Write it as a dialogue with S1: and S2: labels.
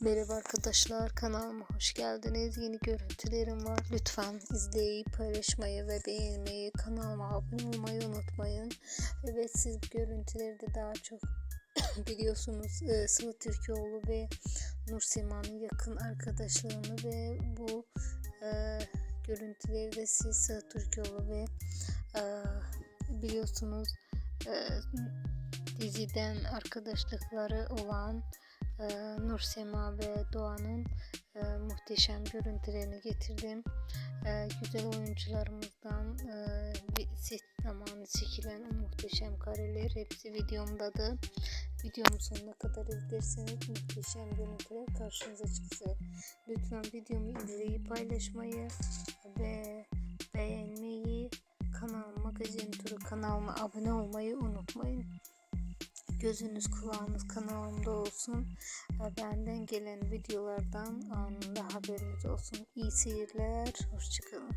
S1: Merhaba arkadaşlar kanalıma hoş geldiniz. Yeni görüntülerim var. Lütfen izleyip paylaşmayı ve beğenmeyi, kanalıma abone olmayı unutmayın. Evet siz görüntüleri de daha çok biliyorsunuz e, Sıla Türkoğlu ve Nur Sema'nın yakın arkadaşlığını ve bu e, görüntüleri de siz Sıla Türkoğlu ve e, biliyorsunuz e, diziden arkadaşlıkları olan e, Nur Sema ve Doğan'ın e, muhteşem görüntülerini getirdim. E, güzel oyuncularımızdan e, set zamanı çekilen o muhteşem kareler hepsi videomdadır. Videomu sonuna kadar izlerseniz muhteşem görüntüler karşınıza çıkacak. Lütfen videomu izleyip paylaşmayı ve beğenmeyi, kanal magazin turu kanalıma abone olmayı unutmayın. Gözünüz kulağınız kanalımda olsun. Ve Benden gelen videolardan anında haberiniz olsun. İyi seyirler. Hoşçakalın.